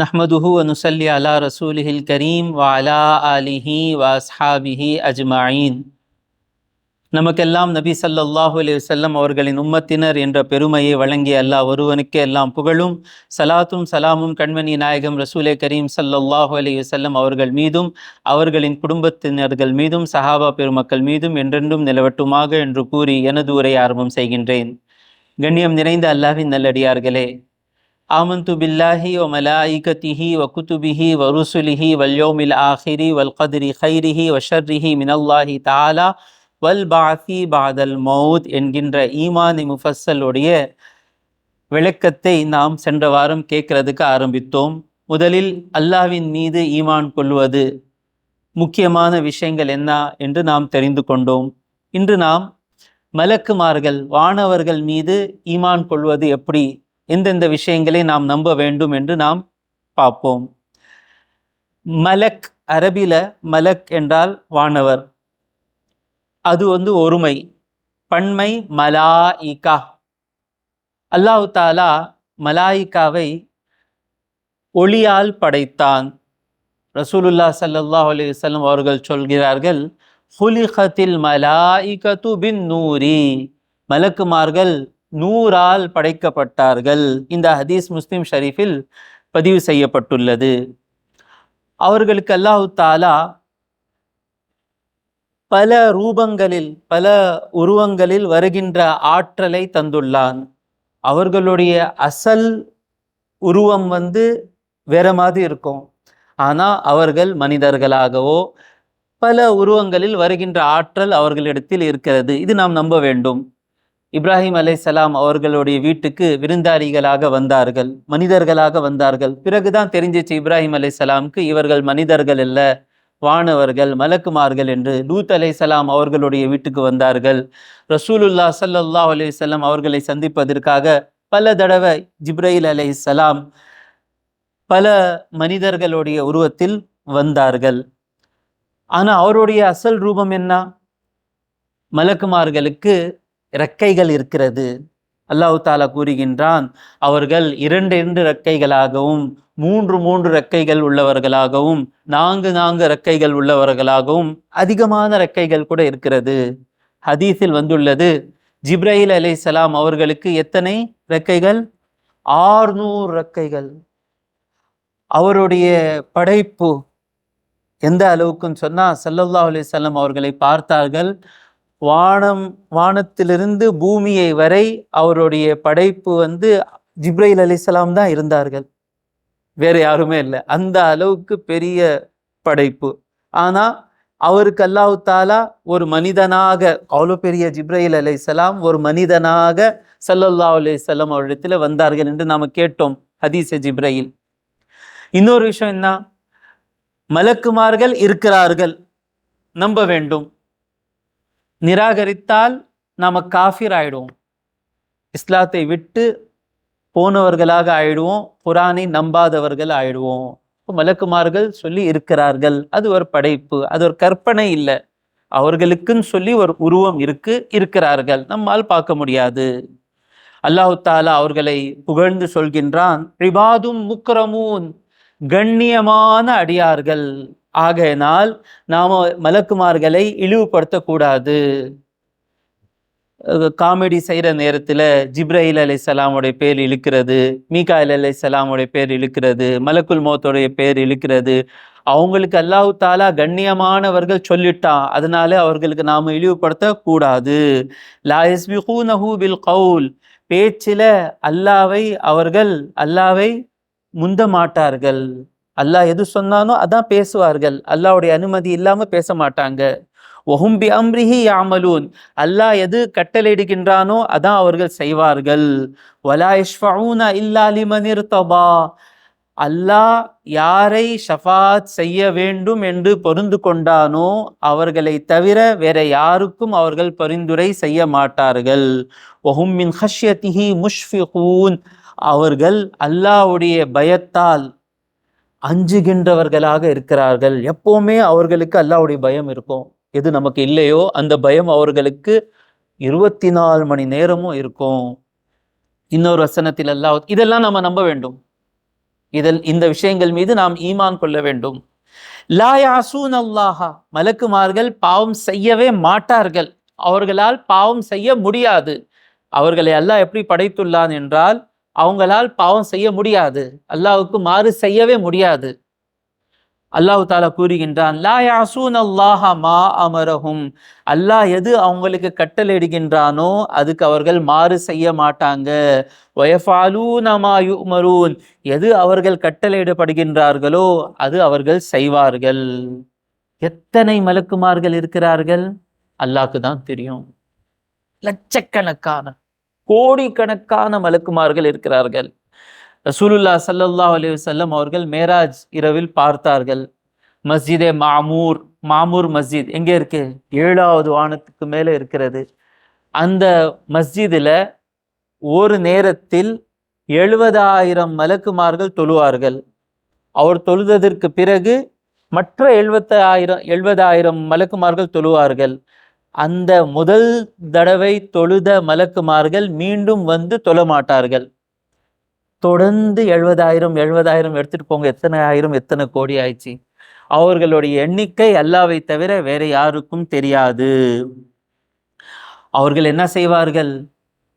நஹ்மதுஹு அனுசல்லி அலா ரசூலிஹில் கரீம் வாலா அலிஹி வாஸ்ஹாபிஹி அஜ்மாயின் நமக்கெல்லாம் நபி சல்லாஹூ அலி அவர்களின் உம்மத்தினர் என்ற பெருமையை வழங்கிய அல்லாஹ் ஒருவனுக்கு எல்லாம் புகழும் சலாத்தும் சலாமும் கண்மணி நாயகம் ரசூலே கரீம் சல்லாஹூ அலி அவர்கள் மீதும் அவர்களின் குடும்பத்தினர்கள் மீதும் சஹாபா பெருமக்கள் மீதும் என்றென்றும் நிலவட்டுமாக என்று கூறி எனது உரை ஆரம்பம் செய்கின்றேன். கண்ணியம் நிறைந்த அல்லாஹின் நல்லடியார்களே ஆமந்து பில்லாஹி வ மலாயிகத்திஹி வ குதுபிஹி வ ருசுலிஹி வல் ஆஹிரி வல் கதிரி ஹைரிஹி வஷர்ரிஹி மினல்லாஹி தாலா வல் பாசி பாதல் மவுத் என்கின்ற ஈமானி முஃபஸ்ஸலுடைய விளக்கத்தை நாம் சென்ற வாரம் கேட்கறதுக்கு ஆரம்பித்தோம். முதலில் அல்லாஹ்வின் மீது ஈமான் கொள்வது முக்கியமான விஷயங்கள் என்ன என்று நாம் தெரிந்து கொண்டோம். இன்று நாம் மலக்குமார்கள் வானவர்கள் மீது ஈமான் கொள்வது எப்படி? எந்தெந்த விஷயங்களை நாம் நம்ப வேண்டும் என்று நாம் பார்ப்போம். மலக் அரபியில் மலக் என்றால் வானவர். அது வந்து ஒருமை. பன்மை மலாயிகா. அல்லாஹு தாலா மலாயிகாவை ஒளியால் படைத்தான். ரசூலுல்லா சல்லாஹ் அலைஹி அவர்கள் சொல்கிறார்கள் ஹுலிஹத்தில் மலாயிகத்து பின் நூரி. மலக்குமார்கள் நூறால் படைக்கப்பட்டார்கள். இந்த ஹதீஸ் முஸ்லிம் ஷரீஃபில் பதிவு செய்யப்பட்டுள்ளது. அவர்களுக்கு அல்லாஹு தாலா பல ரூபங்களில் பல உருவங்களில் வருகின்ற ஆற்றலை தந்துள்ளான். அவர்களுடைய அசல் உருவம் வந்து வேற மாதிரி இருக்கும். ஆனால் அவர்கள் மனிதர்களாகவோ பல உருவங்களில் வருகின்ற ஆற்றல் அவர்களிடத்தில் இருக்கிறது. இது நாம் நம்ப வேண்டும். இப்ராஹிம் அலை சலாம் அவர்களுடைய வீட்டுக்கு விருந்தாளிகளாக வந்தார்கள் மனிதர்களாக வந்தார்கள். பிறகுதான் தெரிஞ்சிச்சு இப்ராஹிம் அலை சலாமுக்கு இவர்கள் மனிதர்கள் அல்ல வானவர்கள் மலக்குமார்கள் என்று லூத் அலை சலாம் அவர்களுடைய வீட்டுக்கு வந்தார்கள். ரசூலுல்லா அலி அலையம் அவர்களை சந்திப்பதற்காக பல தடவை ஜிப்ரையில அலை சலாம் பல மனிதர்களுடைய உருவத்தில் வந்தார்கள். ஆனால் அவருடைய அசல் ரூபம் என்ன? மலக்குமார்களுக்கு இறக்கைகள் இருக்கிறது. அல்லாஹு தாலா கூறுகின்றான் அவர்கள் இரண்டு இரண்டு இறக்கைகளாகவும் மூன்று மூன்று ரெக்கைகள் உள்ளவர்களாகவும் நான்கு நான்கு ரெக்கைகள் உள்ளவர்களாகவும் அதிகமான ரெக்கைகள் கூட இருக்கிறது. ஹதீஸில் வந்துள்ளது ஜிப்ரஹில் அலை சலாம் அவர்களுக்கு எத்தனை ரெக்கைகள் ஆறுநூறு ரெக்கைகள் அவருடைய படைப்பு எந்த அளவுக்குன்னு சொன்னால் சல்லல்லா அலிசல்லாம் அவர்களை பார்த்தார்கள் வானம் வானத்திலிருந்து பூமியை வரை அவருடைய படைப்பு வந்து ஜிப்ரைல் அலிசலாம் தான் இருந்தார்கள். வேற யாருமே இல்லை. அந்த அளவுக்கு பெரிய படைப்பு. ஆனால் அவருக்கு அல்லாஹு தாலா ஒரு மனிதனாக அவ்வளோ பெரிய ஜிப்ரைல் அலைசலாம் ஒரு மனிதனாக சல்லல்லா அலையம் அவரிடத்துல வந்தார்கள் என்று நாம் கேட்டோம் ஹதீஸ் ஜிப்ரையில். இன்னொரு விஷயம் என்ன? மலக்குமார்கள் இருக்கிறார்கள். நம்ப வேண்டும். நிராகரித்தால் நாம் காஃபிர் ஆயிடுவோம். இஸ்லாத்தை விட்டு போனவர்களாக ஆயிடுவோம். குரானை நம்பாதவர்கள் ஆயிடுவோம். மலக்குமார்கள் சொல்லி இருக்கிறார்கள். அது ஒரு படைப்பு அது ஒரு கற்பனை இல்லை. அவர்களுக்குன்னு சொல்லி ஒரு உருவம் இருக்கு இருக்கிறார்கள். நம்மால் பார்க்க முடியாது. அல்லாஹு தாலா அவர்களை புகழ்ந்து சொல்கின்றான் ரிபாதும் முக்ரமூன் கண்ணியமான அடியார்கள். ஆகையினால் நாம் மலக்குமார்களை இழிவுபடுத்தக்கூடாது. காமெடி செய்கிற நேரத்தில் ஜிப்ரஹில் அலை சலாமுடைய பேர் இழுக்கிறது மீகாயில் அலை சலாமுடைய பேர் இழுக்கிறது மலக்குல் மோத்தோடைய பேர் இழுக்கிறது. அவங்களுக்கு அல்லாஹு தாலா கண்ணியமானவர்கள் சொல்லிட்டான் அதனால அவர்களுக்கு நாம் இழிவுபடுத்த கூடாது பில் கவுல் பேச்சில அல்லாவை அவர்கள் அல்லாவை முந்த மாட்டார்கள். அல்லாஹ் எது சொன்னானோ அதான் பேசுவார்கள். அல்லாவுடைய அனுமதி இல்லாமல் பேச மாட்டாங்க ஒஹும்பி அம்ரிஹி யாமலூன் அல்லாஹ் எது கட்டளையிடுகின்றானோ அதான் அவர்கள் செய்வார்கள். வலா இஷ்ஃபூன இல்லா லிமனிர் தபா அல்லாஹ் யாரை ஷஃபாத் செய்ய வேண்டும் என்று பொருந்து கொண்டானோ அவர்களை தவிர வேற யாருக்கும் அவர்கள் பரிந்துரை செய்ய மாட்டார்கள். ஒஹும் மின் ஹஷ்யத்திஹி முஷ்ஃபிகூன். அவர்கள் அல்லாஹ்வுடைய பயத்தால் அஞ்சுகின்றவர்களாக இருக்கிறார்கள். எப்போவுமே அவர்களுக்கு அல்லாவுடைய பயம் இருக்கும். எது நமக்கு இல்லையோ அந்த பயம் அவர்களுக்கு இருபத்தி நாலு மணி நேரமும் இருக்கும். இன்னொரு வசனத்தில் அல்லாஹ் இதெல்லாம் நம்ம நம்ப வேண்டும். இதில் இந்த விஷயங்கள் மீது நாம் ஈமான் கொள்ள வேண்டும். லாயாசூன் அல்லாஹா மலக்குமார்கள் பாவம் செய்யவே மாட்டார்கள். அவர்களால் பாவம் செய்ய முடியாது. அவர்களை அல்லாஹ் எப்படி படைத்துள்ளான் என்றால் அவங்களால் பாவம் செய்ய முடியாது. அல்லாவுக்கு மாறு செய்யவே முடியாது. அல்லாஹ் தாலா கூறுகின்றான் லா யாசூன் அல்லாஹ மா அமரஹும். அல்லாஹ் எது அவங்களுக்கு கட்டளையிடுகின்றானோ அதுக்கு அவர்கள் மாறு செய்ய மாட்டாங்க. வயஃபாலூனமாயுமரூன் எது அவர்கள் கட்டளையிடப்படுகின்றார்களோ அது அவர்கள் செய்வார்கள். எத்தனை மலக்குமார்கள் இருக்கிறார்கள்? அல்லாஹ்க்கு தான் தெரியும். லட்சக்கணக்கான. கோடிக்கணக்கான மலக்குமார்கள் இருக்கிறார்கள். ரசூலுல்லா சல்லல்லா அலி வல்லம் அவர்கள் மேராஜ் இரவில் பார்த்தார்கள். மஸ்ஜிதே மாமூர் மாமூர் மஸ்ஜித் எங்கே இருக்கு? ஏழாவது வானத்துக்கு மேலே இருக்கிறது. அந்த மஸ்ஜிதில் ஒரு நேரத்தில் எழுபதாயிரம் மலக்குமார்கள் தொழுவார்கள். அவர் தொழுததற்கு பிறகு மற்ற எழுபத்தாயிரம் எழுபதாயிரம் மலக்குமார்கள் தொழுவார்கள். அந்த முதல் தடவை தொழுத மலக்குமார்கள் மீண்டும் வந்து தொழ மாட்டார்கள் தொடர்ந்து எழுபதாயிரம் எழுபதாயிரம் எடுத்துட்டு போங்க. எத்தனை ஆயிரம் எத்தனை கோடி ஆயிடுச்சு. அவர்களுடைய எண்ணிக்கை அல்லாவை தவிர வேற யாருக்கும் தெரியாது. அவர்கள் என்ன செய்வார்கள்?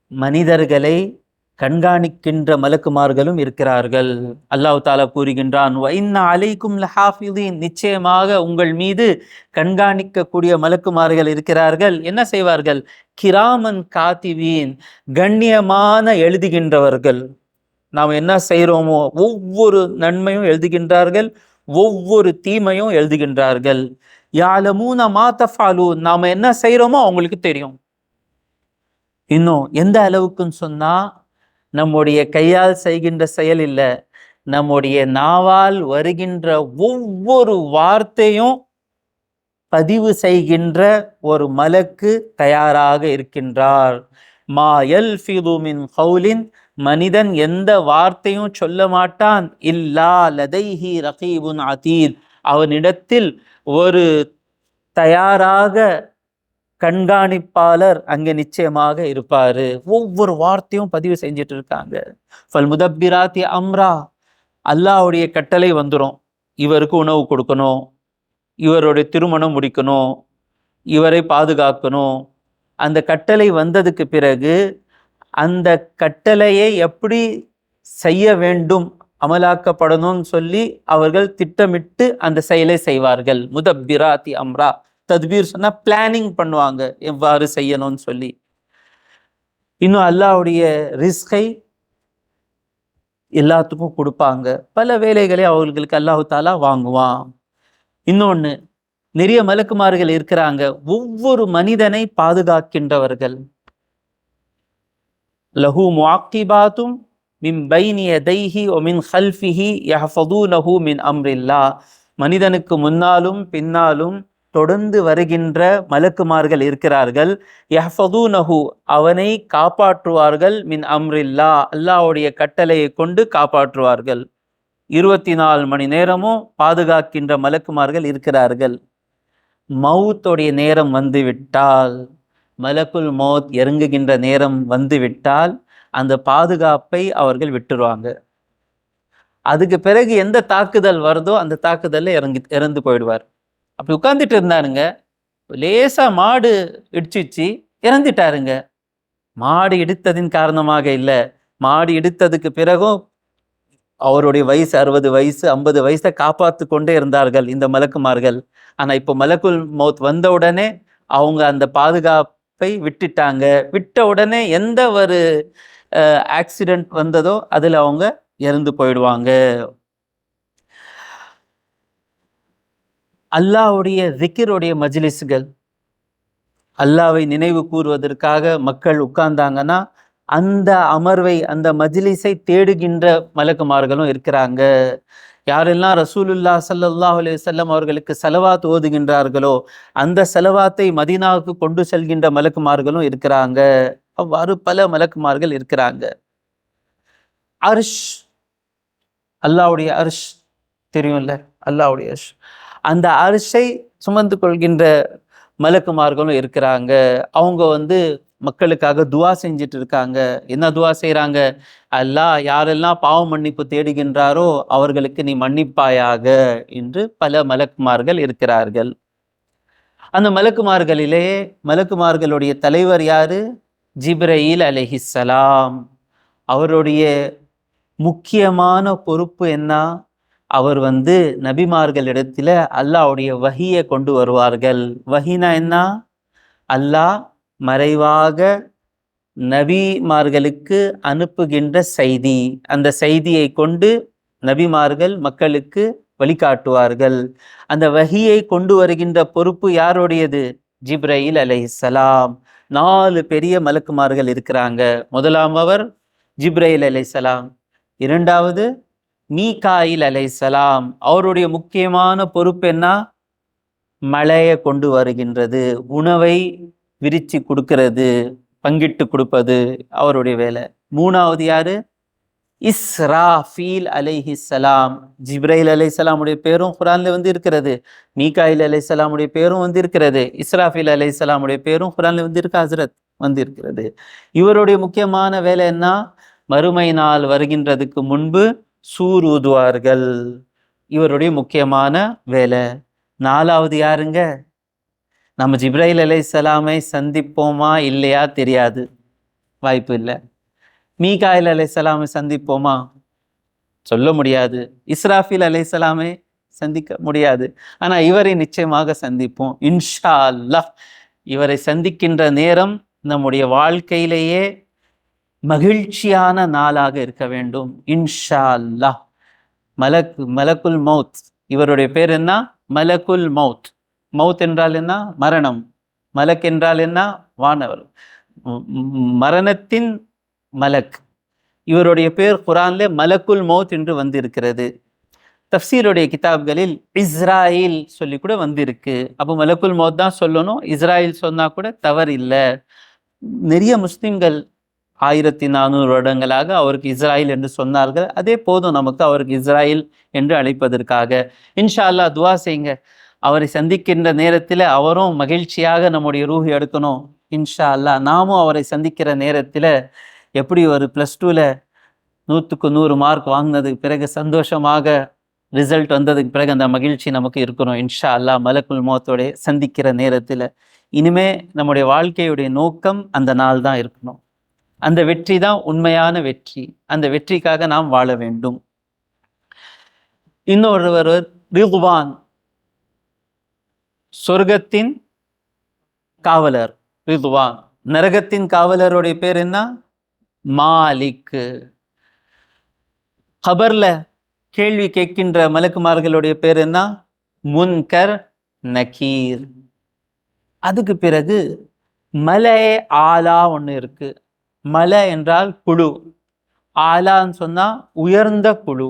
மனிதர்களை கண்காணிக்கின்ற மலக்குமார்களும் இருக்கிறார்கள். அல்லாஹ் தாலா கூறுகின்றான் அலைக்கும் லஹாஃபிதீன். நிச்சயமாக உங்கள் மீது கண்காணிக்கக்கூடிய மலக்குமார்கள் இருக்கிறார்கள். என்ன செய்வார்கள்? கிராமன் காத்திவீன் கண்ணியமான எழுதுகின்றவர்கள். நாம் என்ன செய்கிறோமோ ஒவ்வொரு நன்மையும் எழுதுகின்றார்கள் ஒவ்வொரு தீமையும் எழுதுகின்றார்கள். யாலமூன மாத்தஃபாலு நாம் என்ன செய்கிறோமோ அவங்களுக்கு தெரியும். இன்னும் எந்த அளவுக்குன்னு சொன்னால் நம்முடைய கையால் செய்கின்ற செயல் இல்லை. நம்முடைய நாவால் வருகின்ற ஒவ்வொரு வார்த்தையும் பதிவு செய்கின்ற ஒரு மலக்கு தயாராக இருக்கின்றார். மா எல் மின் ஹவுலின் மனிதன் எந்த வார்த்தையும் சொல்ல மாட்டான். இல்லா லதைஹி ரகீபுன் அதீத். அவனிடத்தில் ஒரு தயாராக கண்காணிப்பாளர் அங்கே நிச்சயமாக இருப்பார். ஒவ்வொரு வார்த்தையும் பதிவு செஞ்சுட்டு இருக்காங்க. ஃபல் முதப்பிராத்தி அம்ரா அல்லாவுடைய கட்டளை வந்துடும் இவருக்கு உணவு கொடுக்கணும். இவருடைய திருமணம் முடிக்கணும். இவரை பாதுகாக்கணும். அந்த கட்டளை வந்ததுக்கு பிறகு அந்த கட்டளையை எப்படி செய்ய வேண்டும் அமலாக்கப்படணும்னு சொல்லி அவர்கள் திட்டமிட்டு அந்த செயலை செய்வார்கள். முதப்பிராத்தி அம்ரா. தத்பீர் சொன்னால் பிளானிங் பண்ணுவாங்க எவ்வாறு செய்யணும்னு சொல்லி. இன்னும் அல்லாஹ்வுடைய ரிஸ்கை எல்லாத்துக்கும் கொடுப்பாங்க. பல வேலைகளை அவர்களுக்கு அல்லாஹு தாலா வாங்குவான். இன்னொன்னு நிறைய மலக்குமார்கள் இருக்கிறாங்க. ஒவ்வொரு மனிதனை பாதுகாக்கின்றவர்கள். லஹு முஆக்கிபாத்தும் மின் பைனி தைஹி ஒ மின் ஹல்ஃபிஹி யஹ்ஃபதூனஹு மின் அம்ரில்லா. மனிதனுக்கு முன்னாலும் பின்னாலும் தொடர்ந்து வருகின்ற மலக்குமார்கள் இருக்கிறார்கள். யஹ்ஃபதூனஹு அவனை காப்பாற்றுவார்கள். மின் அம்ரில்லா அல்லாஹ்வுடைய கட்டளையை கொண்டு காப்பாற்றுவார்கள். இருபத்தி நாலு மணி நேரமும் பாதுகாக்கின்ற மலக்குமார்கள் இருக்கிறார்கள். மவுத்துடைய நேரம் வந்து விட்டால் மலக்குல் மௌத் இறங்குகின்ற நேரம் வந்து விட்டால் அந்த பாதுகாப்பை அவர்கள் விட்டுருவாங்க. அதுக்கு பிறகு எந்த தாக்குதல் வருதோ அந்த தாக்குதலில் இறங்கி இறந்து போயிடுவார். அப்படி உட்காந்துட்டு இருந்தாருங்க. லேசாக மாடு இடிச்சிச்சு இறந்துட்டாருங்க. மாடு இடித்ததின் காரணமாக இல்லை. மாடு இடித்ததுக்கு பிறகும் அவருடைய வயசு அறுபது வயசு ஐம்பது வயசை காப்பாற்று கொண்டே இருந்தார்கள் இந்த மலக்குமார்கள். ஆனால் இப்போ மலக்குள் மௌத் வந்த உடனே அவங்க அந்த பாதுகாப்பை விட்டுட்டாங்க. விட்ட உடனே எந்த ஒரு ஆக்சிடென்ட் வந்ததோ அதில் அவங்க இறந்து போயிடுவாங்க. அல்லாவுடைய திக்கிருடைய மஜ்லிஸுகள் அல்லாவை நினைவு கூறுவதற்காக மக்கள் உட்கார்ந்தாங்கன்னா அந்த அமர்வை அந்த மஜ்லிஸை தேடுகின்ற மலக்குமார்களும் இருக்கிறாங்க. யாரெல்லாம் ரசூலுல்லா சல்லாஹ் அலைஹி அவர்களுக்கு செலவாத் ஓதுகின்றார்களோ அந்த செலவாத்தை மதீனாவுக்கு கொண்டு செல்கின்ற மலக்குமார்களும் இருக்கிறாங்க. அவ்வாறு பல மலக்குமார்கள் இருக்கிறாங்க. அர்ஷ் அல்லாஹ்வுடைய அர்ஷ் தெரியும்ல அல்லாவுடைய அர்ஷ். அந்த அரிசை சுமந்து கொள்கின்ற மலக்குமார்களும் இருக்கிறாங்க. அவங்க வந்து மக்களுக்காக துவா செஞ்சுட்டு இருக்காங்க. என்ன துவா செய்கிறாங்க அல்லாஹ் யாரெல்லாம் பாவ மன்னிப்பு தேடுகின்றாரோ அவர்களுக்கு நீ மன்னிப்பாயாக என்று பல மலக்குமார்கள் இருக்கிறார்கள். அந்த மலக்குமார்களிலே மலக்குமார்களுடைய தலைவர் யாரு? ஜிப்ரயில் அலஹிசலாம் அவருடைய முக்கியமான பொறுப்பு என்ன? அவர் வந்து நபிமார்களிடத்துல அல்லாஹ்வுடைய வகியை கொண்டு வருவார்கள். வஹினா என்ன? அல்லாஹ் மறைவாக நபிமார்களுக்கு அனுப்புகின்ற செய்தி. அந்த செய்தியை கொண்டு நபிமார்கள் மக்களுக்கு வழிகாட்டுவார்கள். அந்த வகியை கொண்டு வருகின்ற பொறுப்பு யாருடையது? ஜிப்ரயில் அலைஹிஸ்ஸலாம் நாலு பெரிய மலக்குமார்கள் இருக்கிறாங்க. முதலாம் அவர் ஜிப்ரயில் அலைஹிஸ்ஸலாம் இரண்டாவது மீகாயில் அலைசலாம் அவருடைய முக்கியமான பொறுப்பு என்ன? மழையை கொண்டு வருகின்றது உணவை விரிச்சு கொடுக்கிறது பங்கிட்டு கொடுப்பது அவருடைய வேலை. மூணாவது யாரு? இஸ்ராஃபீல் அலைஹிசலாம் ஜிப்ரைல் அலைசலாமுடைய பேரும் குரான்ல வந்து இருக்கிறது மீகாயில் அலைசலாமுடைய பேரும் வந்து இருக்கிறது இஸ்ராஃபீல் அலைசலாமுடைய பேரும் குரான்ல வந்து இருக்கு ஹசரத் வந்து இருக்கிறது இவருடைய முக்கியமான வேலை என்ன? மறுமை நாள் வருகின்றதுக்கு முன்பு சூர் ஊதுவார்கள் இவருடைய முக்கியமான வேலை நாலாவது யாருங்க? நம்ம ஜிப்ரைல் அலைஹிஸ்ஸலாமை சந்திப்போமா இல்லையா தெரியாது. வாய்ப்பு இல்லை. மீகாயில் அலைசலாமை சந்திப்போமா? சொல்ல முடியாது. இஸ்ராஃபில் அலைஹிஸ்ஸலாமை சந்திக்க முடியாது. ஆனால் இவரை நிச்சயமாக சந்திப்போம். இன்ஷா அல்லாஹ் இவரை சந்திக்கின்ற நேரம் நம்முடைய வாழ்க்கையிலேயே மகிழ்ச்சியான நாளாக இருக்க வேண்டும். இன்ஷா அல்லாஹ் மலக் மலக்குல் மௌத் இவருடைய பேர் என்ன? மலக்குல் மௌத் மௌத் என்றால் என்ன? மரணம். மலக் என்றால் என்ன? வானவர். மரணத்தின் மலக். இவருடைய பேர் குரான்ல மலக்குல் மௌத் என்று வந்திருக்கிறது. தஃசீருடைய கிதாப்களில் இஸ்ராயில் சொல்லி கூட வந்திருக்கு. அப்போ மலக்குல் மௌத் தான் சொல்லணும். இஸ்ராயில் சொன்னா கூட தவறு இல்லை நிறைய முஸ்லிம்கள் ஆயிரத்தி நானூறு வருடங்களாக அவருக்கு இஸ்ராயில் என்று சொன்னார்கள். அதே போதும் நமக்கு அவருக்கு இஸ்ராயில் என்று அழைப்பதற்காக. இன்ஷா அல்லாஹ் துவா செய்யுங்க. அவரை சந்திக்கின்ற நேரத்தில் அவரும் மகிழ்ச்சியாக நம்முடைய ரூஹி எடுக்கணும். இன்ஷா அல்லாஹ் நாமும் அவரை சந்திக்கிற நேரத்தில் எப்படி ஒரு ப்ளஸ் டூவில் நூற்றுக்கு நூறு மார்க் வாங்கினதுக்கு பிறகு சந்தோஷமாக ரிசல்ட் வந்ததுக்கு பிறகு அந்த மகிழ்ச்சி நமக்கு இருக்கணும். இன்ஷா அல்லாஹ் மலக்குல் மோத்தோடைய சந்திக்கிற நேரத்தில். இனிமே நம்முடைய வாழ்க்கையுடைய நோக்கம் அந்த நாள் தான் இருக்கணும். அந்த வெற்றி தான் உண்மையான வெற்றி. அந்த வெற்றிக்காக நாம் வாழ வேண்டும். இன்னொருவர் ரிதுவான் சொர்க்கத்தின் காவலர். ரிதுவான். நரகத்தின் காவலருடைய பேர் என்ன? மாலிக். ஹபர்ல கேள்வி கேட்கின்ற மலக்குமார்களுடைய பேர் என்ன? முன்கர் நக்கீர் அதுக்கு பிறகு மலை ஆலா ஒன்று இருக்கு. மலை என்றால் குழு ஆலான்னு சொன்னால் உயர்ந்த குழு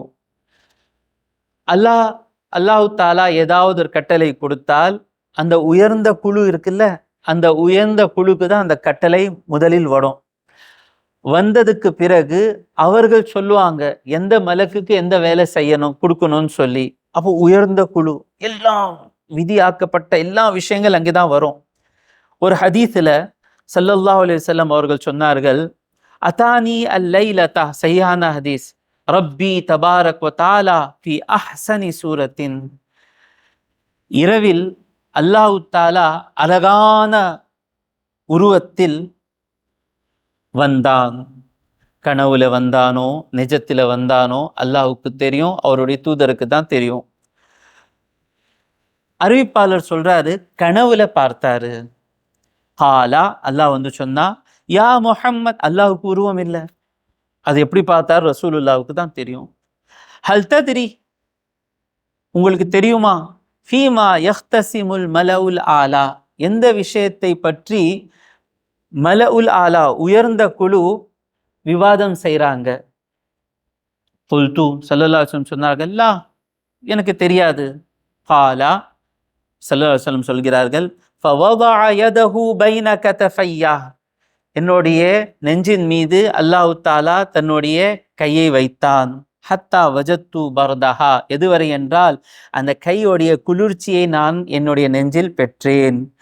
அல்லாஹ் அல்லாஹு தாலா ஏதாவது ஒரு கட்டளை கொடுத்தால் அந்த உயர்ந்த குழு இருக்குல்ல அந்த உயர்ந்த குழுக்கு தான் அந்த கட்டளை முதலில் வரும். வந்ததுக்கு பிறகு அவர்கள் சொல்லுவாங்க எந்த மலக்குக்கு எந்த வேலை செய்யணும் கொடுக்கணும்னு சொல்லி. அப்போ உயர்ந்த குழு எல்லாம் விதியாக்கப்பட்ட எல்லா விஷயங்கள் அங்கே தான் வரும். ஒரு ஹதீஸில் ஸல்லல்லாஹு அலைஹி அவர்கள் சொன்னார்கள் அதானி அல்லைலதா? சையான ஹதீஸ். ரப்பி தபாரக் வ தாலா ஃபி அஹ்சனி சூரத்தின். இரவில் அல்லாஹு தாலா அழகான உருவத்தில் வந்தான். கனவுல வந்தானோ நிஜத்தில் வந்தானோ அல்லாஹுக்கு தெரியும் அவருடைய தூதருக்கு தான் தெரியும். அறிவிப்பாளர் சொல்றாரு கனவுல பார்த்தாரு. ஹாலா அல்லாஹ் வந்து சொன்னா யா முஹம்மத் அல்லாஹுக்கு உருவம் இல்லை. அது எப்படி பார்த்தார்? ரசூலுல்லாவுக்கு தான் தெரியும். ஹல் உங்களுக்கு தெரியுமா? ஃபீமா யஹ்தசிமுல் மலவுல் ஆலா. எந்த விஷயத்தை பற்றி மல உல் ஆலா உயர்ந்த குழு விவாதம் செய்கிறாங்க தொல்து சல்லல்லாஹம் சொன்னார்கள் "லா, எனக்கு தெரியாது. காலா சல்லல்லாஹம் சொல்கிறார்கள் என்னுடைய நெஞ்சின் மீது அல்லாஹு தாலா தன்னுடைய கையை வைத்தான். ஹத்தா வஜத்து பர்தஹா. எதுவரை என்றால் அந்த கையோடைய குளிர்ச்சியை நான் என்னுடைய நெஞ்சில் பெற்றேன்.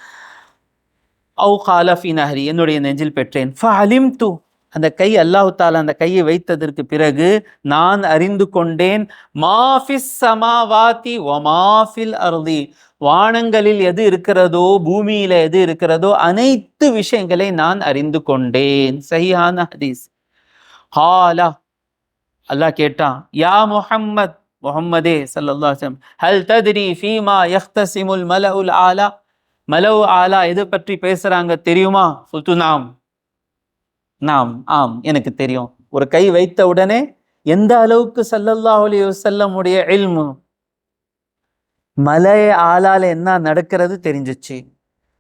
அவு ஹாலஃபி நஹரி. என்னுடைய நெஞ்சில் பெற்றேன். ஃபலிம் து அந்த கை அல்லாஹு தாலா அந்த கையை வைத்ததற்கு பிறகு நான் அறிந்து கொண்டேன். மாஃபிஸ் சமாவாதி ஒமாஃபில் அருதி. வானங்களில் எது இருக்கிறதோ பூமியில எது இருக்கிறதோ அனைத்து விஷயங்களை நான் அறிந்து கொண்டேன். சரியான ஹதீஸ். ஹாலா. அல்லாஹ் கேட்டான் யா முஹம்மத் முஹம்மதே ஸல்லல்லாஹு ஹல் ததிரி ஃபீமா யஹ்தசிமுல் மலவுல் ஆலா? மலவு ஆலா எது பற்றி பேசுறாங்க தெரியுமா? சுத்து நாம். நாம் ஆம் எனக்கு தெரியும். ஒரு கை வைத்த உடனே எந்த அளவுக்கு சல்லல்லாஹ் அலி வஸல்லம் எல்மும் மலை ஆளால் என்ன நடக்கிறது தெரிஞ்சிச்சு.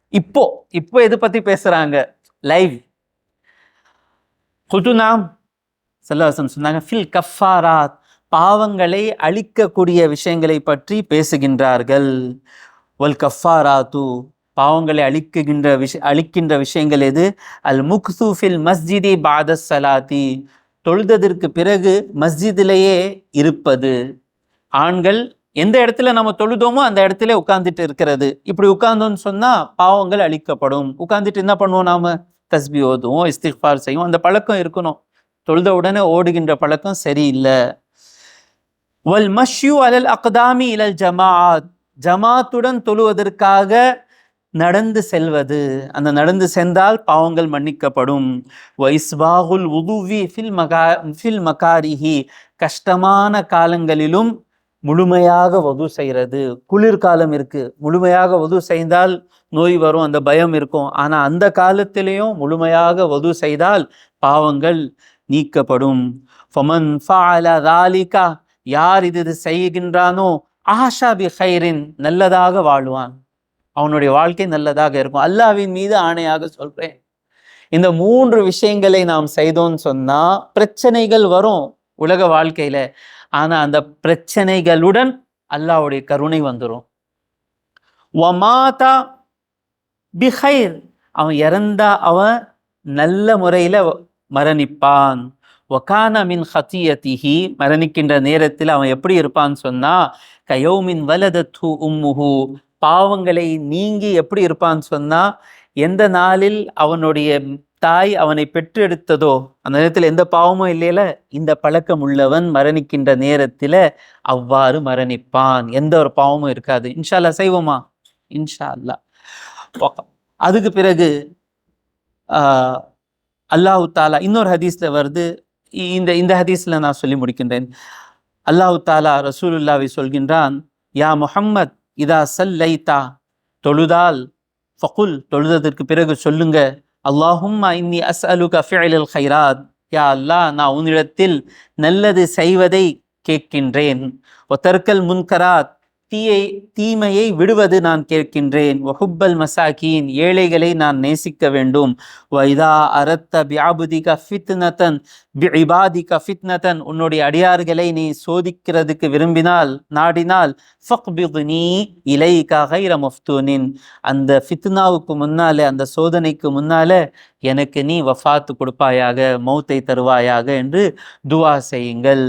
இப்போ இப்போ எது பற்றி பேசுகிறாங்க லைவ் நாம் செல்லவசம் சொன்னாங்க ஃபில் கஃபாராத். பாவங்களை அழிக்கக்கூடிய விஷயங்களை பற்றி பேசுகின்றார்கள். ஒல் கஃபாராத்து. பாவங்களை அழிக்குகின்ற விஷ அழிக்கின்ற விஷயங்கள் எது? அல் முக்சூஃபில் மஸ்ஜிதி பாத சலாதி தொழுததற்கு பிறகு மஸ்ஜிதிலேயே இருப்பது. ஆண்கள் எந்த இடத்துல நம்ம தொழுதோமோ அந்த இடத்துல உட்கார்ந்துட்டு இருக்கிறது. இப்படி உட்கார்ந்தோம்னு சொன்னா பாவங்கள் அழிக்கப்படும். உட்கார்ந்துட்டு என்ன பண்ணுவோம் நாம? தஸ்பி ஓதுவோம் இஸ்திஃபார் செய்வோம். அந்த பழக்கம் இருக்கணும். தொழுத உடனே ஓடுகின்ற பழக்கம் சரியில்லை. வல் மஷ்யூ அலல் அக்தாமி இலல் ஜமாத் ஜமாத்துடன் தொழுவதற்காக நடந்து செல்வது. அந்த நடந்து சென்றால் பாவங்கள் மன்னிக்கப்படும். வைஸ்வாகுல் உதுவி ஃபில் மகா ஃபில் மகாரிஹி. கஷ்டமான காலங்களிலும் முழுமையாக வது செய்கிறது. குளிர்காலம் இருக்குது முழுமையாக வது செய்தால் நோய் வரும் அந்த பயம் இருக்கும். ஆனால் அந்த காலத்திலையும் முழுமையாக வது செய்தால் பாவங்கள் நீக்கப்படும். ஃபமன் தாலிகா யார் இது இது செய்கின்றானோ ஆஷா பிஹைரின் நல்லதாக வாழ்வான். அவனுடைய வாழ்க்கை நல்லதாக இருக்கும். அல்லாவின் மீது ஆணையாக சொல்கிறேன் இந்த மூன்று விஷயங்களை நாம் செய்தோம்னு சொன்னால் பிரச்சனைகள் வரும் உலக வாழ்க்கையில். ஆனால் அந்த பிரச்சனைகளுடன் அல்லாஹ்வுடைய கருணை வந்துடும் ஒமாதா பிஹைர். அவன் இறந்தா அவன் நல்ல முறையில் மரணிப்பான். ஒகான மின் ஹத்தியத்திஹி. மரணிக்கின்ற நேரத்தில் அவன் எப்படி இருப்பான்னு சொன்னா கயோமின் வலதத்து உம்முஹு. பாவங்களை நீங்கி எப்படி இருப்பான்னு சொன்னா எந்த நாளில் அவனுடைய தாய் அவனை பெற்றெடுத்ததோ அந்த நேரத்தில் எந்த பாவமும் இல்லையில இந்த பழக்கம் உள்ளவன் மரணிக்கின்ற நேரத்தில் அவ்வாறு மரணிப்பான். எந்த ஒரு பாவமும் இருக்காது. இன்ஷால்லா செய்வோமா? இன்ஷா அல்லாஹ் ஓகே. அதுக்கு பிறகு ஆஹ், அல்லாஹு தாலா இன்னொரு ஹதீஸ்ல வருது. இந்த இந்த ஹதீஸ்ல நான் சொல்லி முடிக்கின்றேன். அல்லாஹு தாலா ரசூலுல்லாவை சொல்கின்றான் யா முஹம்மத் இதா சல்லைதா தொழுதால் ஃபகுல் தொழுததற்கு பிறகு சொல்லுங்க அல்லாஹும்ம இன்னி அஸ்அலுக ஃபிஅலல் ஹைராத் யா அல்லாஹ் நான் உன்னிடத்தில் நல்லது செய்வதை கேட்கின்றேன் ஒத்தர்க்கல் முன்கராத் தீயை தீமையை விடுவது நான் கேட்கின்றேன். வஹுப்பல் மசாக்கீன் ஏழைகளை நான் நேசிக்க வேண்டும். வைதா அரத்த பியாபுதிக ஃபித்னதன் பிஇபாதிக ஃபித்னதன் உன்னுடைய அடியார்களை நீ சோதிக்கிறதுக்கு விரும்பினால் நாடினால் ஃபக்பிகுனி இலைக்காக இரமஃப்தூனின் மஃப்தூனின். அந்த ஃபித்னாவுக்கு முன்னாலே அந்த சோதனைக்கு முன்னாலே எனக்கு நீ வஃபாத்து கொடுப்பாயாக மௌத்தை தருவாயாக என்று துவா செய்யுங்கள்.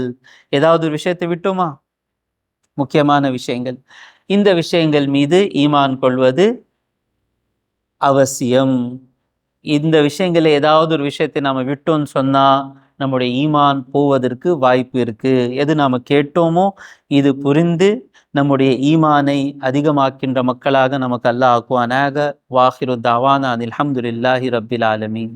ஏதாவது ஒரு விஷயத்தை விட்டோமா? முக்கியமான விஷயங்கள். இந்த விஷயங்கள் மீது ஈமான் கொள்வது அவசியம். இந்த விஷயங்களை ஏதாவது ஒரு விஷயத்தை நாம விட்டோம்னு சொன்னால் நம்முடைய ஈமான் போவதற்கு வாய்ப்பு இருக்கு. எது நாம கேட்டோமோ இது புரிந்து நம்முடைய ஈமானை அதிகமாக்கின்ற மக்களாக நமக்கு அல்லாஹ் ஆக்குவானாக. வாஹிரு தாவானா அஹமதுல்லாஹி ரப்பில் ஆலமீன்.